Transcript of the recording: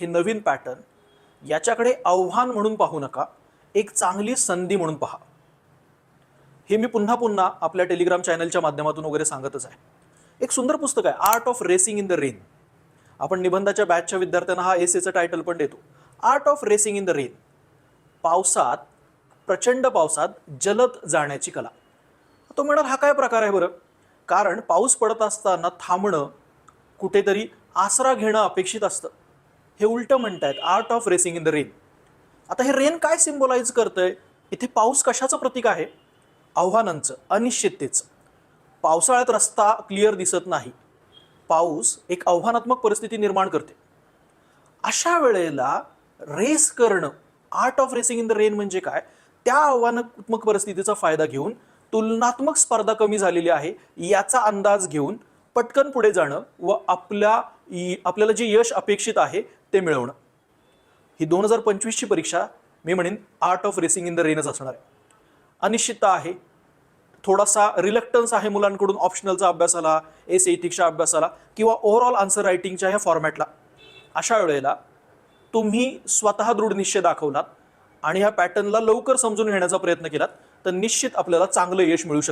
हे नवीन पॅटर्न याच्याकडे आव्हान म्हणून पाहू नका. एक चांगली संधी म्हणून पहा. हे मी पुन्हा पुन्हा आपल्या टेलिग्राम चॅनलच्या माध्यमातून वगैरे सांगतच आहे. एक सुंदर पुस्तक आहे art of racing in the rain आपण निबंधाच्या बॅचच्या विद्यार्थ्यांना हा एसेचं टायटल पण देतो. Art of racing in the rain पावसात प्रचंड पावसात जलद जाण्याची कला. तो म्हणाल हा काय प्रकार आहे बरं? कारण पाऊस पडत असताना थांबणं कुठेतरी आसरा घेणं अपेक्षित असतं. हे उलटं म्हणतायत art of racing in the rain आता हे रेन काय सिम्बोलाइज करतंय? इथे पाऊस कशाचं प्रतीक आहे? आव्हानांचं अनिश्चिततेचं. पावसाळ्यात रस्ता क्लिअर दिसत नाही. पाऊस एक आव्हानात्मक परिस्थिती निर्माण करते. अशा वेळेला रेस करणं art of racing in the rain म्हणजे काय? त्या आव्हानात्मक परिस्थितीचा फायदा घेऊन तुलनात्मक स्पर्धा कमी झालेली आहे याचा अंदाज घेऊन पटकन पुढे जाणं व आपल्या आपल्याला जे यश अपेक्षित आहे ते मिळवणं. ही दोन हजार पंचवीसची परीक्षा मी म्हणेन art of racing in the रेनच असणार आहे. अनिश्चितता आहे. थोडासा रिलक्टन्स आहे मुलांकडून ऑप्शनलचा अभ्यासाला एस एथिक्सच्या अभ्यासाला किंवा ओव्हरऑल आन्सर रायटिंगच्या ह्या फॉर्मॅटला अशा वेळेला तुम्ही स्वतः दृढ निश्चय दाखवलात आणि ह्या पॅटर्नला लवकर समजून घेण्याचा प्रयत्न केलात तर निश्चित आपल्याला चांगलं यश मिळू शकतं.